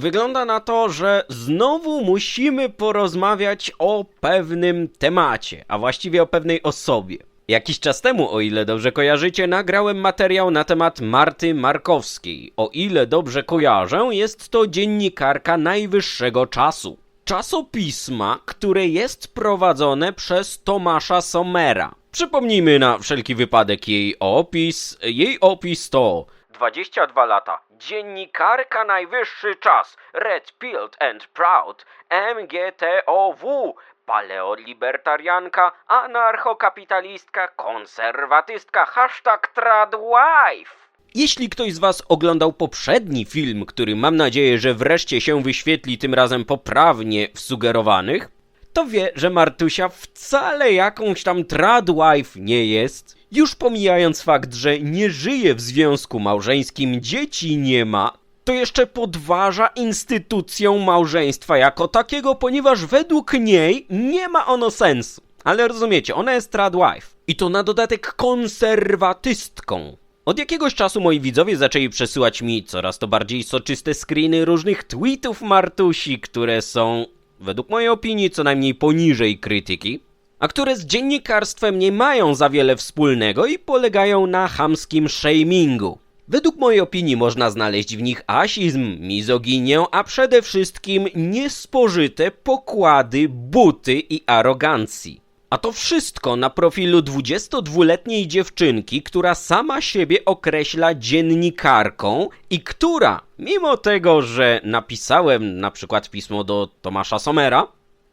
wygląda na to, że znowu musimy porozmawiać o pewnym temacie, a właściwie o pewnej osobie. Jakiś czas temu, o ile dobrze kojarzycie, nagrałem materiał na temat Marty Markowskiej. O ile dobrze kojarzę, jest to dziennikarka najwyższego czasu. Czasopisma, które jest prowadzone przez Tomasza Somera. Przypomnijmy na wszelki wypadek jej opis. Jej opis to 22 lata. Dziennikarka najwyższy czas. Red Pilled and Proud. MGTOW. Paleolibertarianka, anarchokapitalistka, konserwatystka, hashtag tradwife. Jeśli ktoś z Was oglądał poprzedni film, który mam nadzieję, że wreszcie się wyświetli tym razem poprawnie w sugerowanych, to wie, że Martusia wcale jakąś tam tradwife nie jest. Już pomijając fakt, że nie żyje w związku małżeńskim, dzieci nie ma, to jeszcze podważa instytucją małżeństwa jako takiego, ponieważ według niej nie ma ono sensu. Ale rozumiecie, ona jest tradwife. I to na dodatek konserwatystką. Od jakiegoś czasu moi widzowie zaczęli przesyłać mi coraz to bardziej soczyste screeny różnych tweetów Martusi, które są, według mojej opinii, co najmniej poniżej krytyki, a które z dziennikarstwem nie mają za wiele wspólnego i polegają na chamskim shamingu. Według mojej opinii można znaleźć w nich asizm, mizoginię, a przede wszystkim niespożyte pokłady, buty i arogancji. A to wszystko na profilu 22-letniej dziewczynki, która sama siebie określa dziennikarką i która, mimo tego, że napisałem na przykład pismo do Tomasza Somera,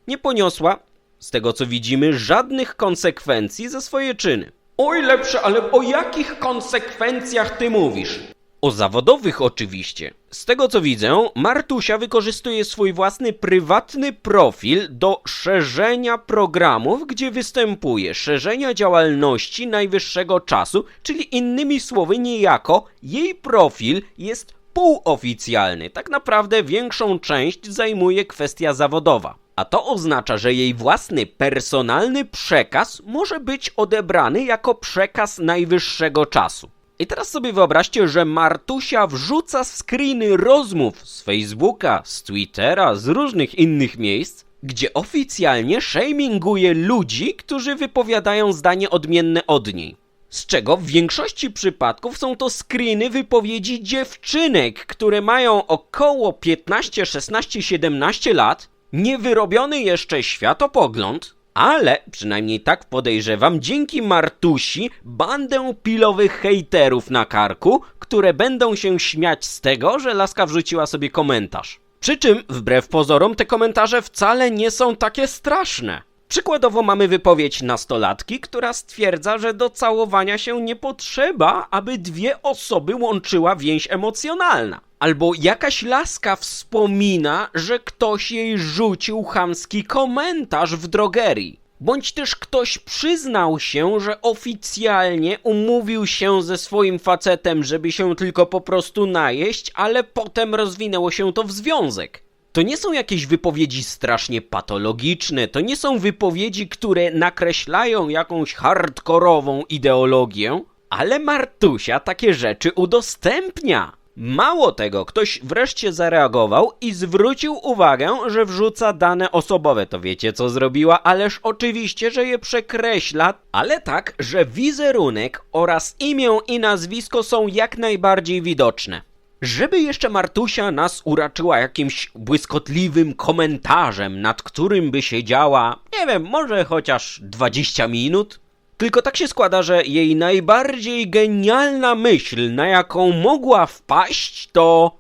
nie poniosła, z tego co widzimy, żadnych konsekwencji za swoje czyny. Oj, lepsze, ale o jakich konsekwencjach ty mówisz? O zawodowych oczywiście. Z tego co widzę, Martusia wykorzystuje swój własny prywatny profil do szerzenia programów, gdzie występuje, szerzenia działalności najwyższego czasu, czyli innymi słowy niejako jej profil jest półoficjalny. Tak naprawdę większą część zajmuje kwestia zawodowa. A to oznacza, że jej własny personalny przekaz może być odebrany jako przekaz najwyższego czasu. I teraz sobie wyobraźcie, że Martusia wrzuca screeny rozmów z Facebooka, z Twittera, z różnych innych miejsc, gdzie oficjalnie shaminguje ludzi, którzy wypowiadają zdanie odmienne od niej. Z czego w większości przypadków są to screeny wypowiedzi dziewczynek, które mają około 15, 16, 17 lat, niewyrobiony jeszcze światopogląd, ale, przynajmniej tak podejrzewam, dzięki Martusi bandę pilowych hejterów na karku, które będą się śmiać z tego, że laska wrzuciła sobie komentarz. Przy czym, wbrew pozorom, te komentarze wcale nie są takie straszne. Przykładowo mamy wypowiedź nastolatki, która stwierdza, że do całowania się nie potrzeba, aby dwie osoby łączyła więź emocjonalna. Albo jakaś laska wspomina, że ktoś jej rzucił chamski komentarz w drogerii. Bądź też ktoś przyznał się, że oficjalnie umówił się ze swoim facetem, żeby się tylko po prostu najeść, ale potem rozwinęło się to w związek. To nie są jakieś wypowiedzi strasznie patologiczne, to nie są wypowiedzi, które nakreślają jakąś hardkorową ideologię, ale Martusia takie rzeczy udostępnia. Mało tego, ktoś wreszcie zareagował i zwrócił uwagę, że wrzuca dane osobowe. To wiecie co zrobiła? Ależ oczywiście, że je przekreśla, ale tak, że wizerunek oraz imię i nazwisko są jak najbardziej widoczne. Żeby jeszcze Martusia nas uraczyła jakimś błyskotliwym komentarzem, nad którym by siedziała, nie wiem, może chociaż 20 minut? Tylko tak się składa, że jej najbardziej genialna myśl, na jaką mogła wpaść, to.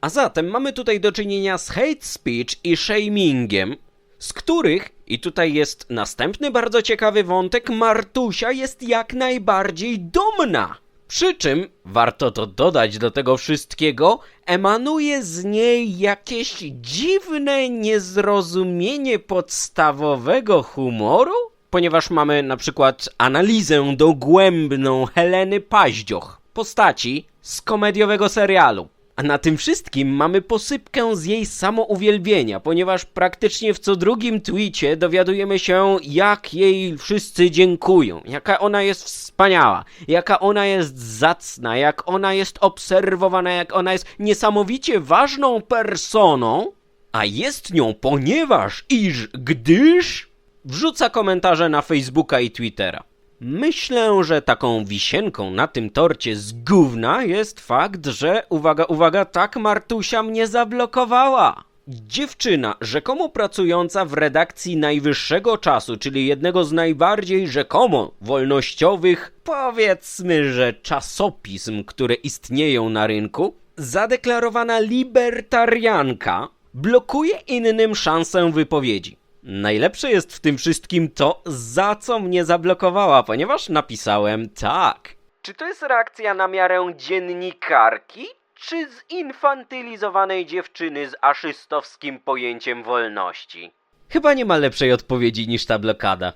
A zatem mamy tutaj do czynienia z hate speech i shamingiem, z których, i tutaj jest następny bardzo ciekawy wątek, Martusia jest jak najbardziej dumna. Przy czym, warto to dodać do tego wszystkiego, emanuje z niej jakieś dziwne niezrozumienie podstawowego humoru? Ponieważ mamy na przykład analizę dogłębną Heleny Paździoch, postaci z komediowego serialu. A na tym wszystkim mamy posypkę z jej samouwielbienia, ponieważ praktycznie w co drugim tweetie dowiadujemy się, jak jej wszyscy dziękują, jaka ona jest wspaniała, jaka ona jest zacna, jak ona jest obserwowana, jak ona jest niesamowicie ważną personą, a jest nią ponieważ, iż, gdyż wrzuca komentarze na Facebooka i Twittera. Myślę, że taką wisienką na tym torcie z gówna jest fakt, że uwaga, uwaga, tak Martusia mnie zablokowała. Dziewczyna, rzekomo pracująca w redakcji najwyższego czasu, czyli jednego z najbardziej rzekomo wolnościowych, powiedzmy, że czasopism, które istnieją na rynku, zadeklarowana libertarianka, blokuje innym szansę wypowiedzi. Najlepsze jest w tym wszystkim to, za co mnie zablokowała, ponieważ napisałem tak. Czy to jest reakcja na miarę dziennikarki, czy zinfantylizowanej dziewczyny z aszystowskim pojęciem wolności? Chyba nie ma lepszej odpowiedzi niż ta blokada.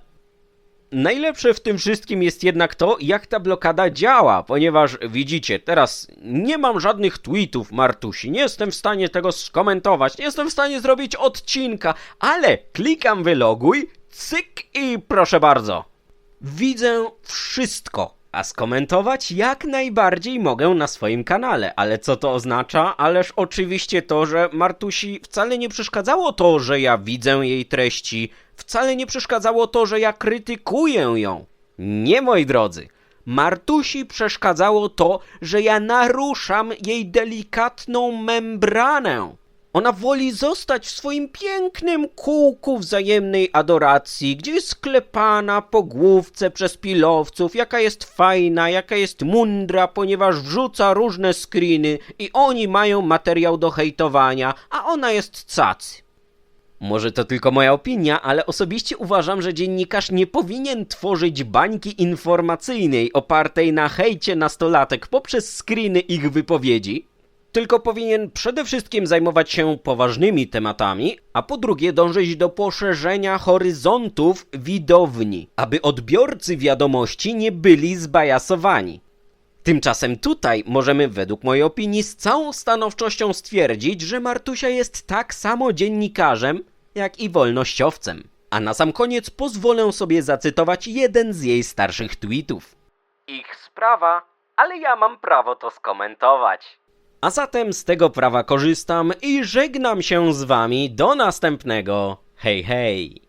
Najlepsze w tym wszystkim jest jednak to, jak ta blokada działa, ponieważ widzicie, teraz nie mam żadnych tweetów Martusi, nie jestem w stanie tego skomentować, nie jestem w stanie zrobić odcinka, ale klikam wyloguj, cyk i proszę bardzo. Widzę wszystko, a skomentować jak najbardziej mogę na swoim kanale. Ale co to oznacza? Ależ oczywiście to, że Martusi wcale nie przeszkadzało to, że ja widzę jej treści, wcale nie przeszkadzało to, że ja krytykuję ją. Nie, moi drodzy. Martusi przeszkadzało to, że ja naruszam jej delikatną membranę. Ona woli zostać w swoim pięknym kółku wzajemnej adoracji, gdzie jest sklepana po główce przez pilowców, jaka jest fajna, jaka jest mundra, ponieważ wrzuca różne screeny i oni mają materiał do hejtowania, a ona jest cacy. Może to tylko moja opinia, ale osobiście uważam, że dziennikarz nie powinien tworzyć bańki informacyjnej opartej na hejcie nastolatek poprzez screeny ich wypowiedzi, tylko powinien przede wszystkim zajmować się poważnymi tematami, a po drugie dążyć do poszerzenia horyzontów widowni, aby odbiorcy wiadomości nie byli zbajasowani. Tymczasem tutaj możemy według mojej opinii z całą stanowczością stwierdzić, że Martusia jest tak samo dziennikarzem, jak i wolnościowcem. A na sam koniec pozwolę sobie zacytować jeden z jej starszych tweetów. Ich sprawa, ale ja mam prawo to skomentować. A zatem z tego prawa korzystam i żegnam się z wami do następnego. Hej, hej!